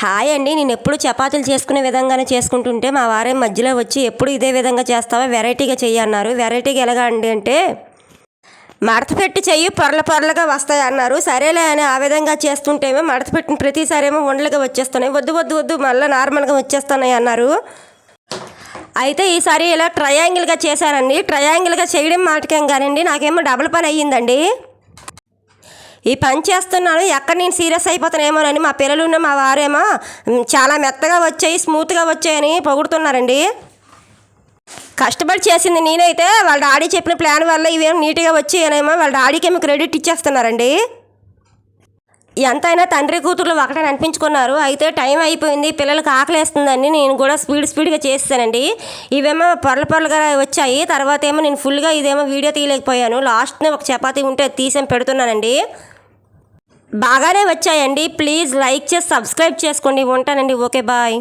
Hi అండి. నేను ఎప్పుడు చపాతీలు చేసుకునే విధంగానే చేసుకుంటుంటే మా వారే మధ్యలో వచ్చి ఎప్పుడు ఇదే విధంగా చేస్తావా? వెరైటీగా చెయ్యి అన్నారు. వెరైటీగా ఎలాగా అండి అంటే మడత పెట్టి చెయ్యి పొరల పొరలుగా వస్తాయి అన్నారు. సరేలే అని ఆ విధంగా చేస్తుంటేమో మడత పెట్టిన ప్రతిసారేమో ఉండలుగా వచ్చేస్తున్నాయి. వద్దు వద్దు వద్దు మళ్ళీ నార్మల్గా వచ్చేస్తున్నాయి అన్నారు. అయితే ఈసారి ఇలా ట్రయాంగిల్గా చేశానండి. ట్రయాంగిల్గా చేయడం మాటకేం కానండి. నాకేమో డబుల్ పని అయ్యిందండి. ఈ పని చేస్తున్నాను ఎక్కడ నేను సీరియస్ అయిపోతానేమోనని మా పిల్లలు మా వారేమో చాలా మెత్తగా వచ్చాయి స్మూత్గా వచ్చాయని పొగుడుతున్నారండి. కష్టపడి చేసింది నేనైతే వాళ్ళ డాడీ చెప్పిన ప్లాన్ వల్ల ఇవేం నీట్గా వచ్చాయనేమో వాళ్ళ డాడీకి ఏమో క్రెడిట్ ఇచ్చేస్తున్నారండి. ఎంతైనా తండ్రి కూతుర్లు ఒకటే అనిపించుకున్నారు అయితే టైం అయిపోయింది పిల్లలకి ఆకలేస్తుందని నేను కూడా స్పీడ్ స్పీడ్గా చేస్తానండి ఇవేమో పొరల పొరలుగా వచ్చాయి తర్వాత ఏమో నేను ఫుల్గా ఇదేమో వీడియో తీయలేకపోయాను. లాస్ట్నే ఒక చపాతీ ఉంటే అది తీసేం పెడుతున్నానండి. బాగానే వచ్చాయండి. ప్లీజ్ లైక్ చేసి సబ్స్క్రైబ్ చేసుకోండి. ఉంటానండి. Okay bye.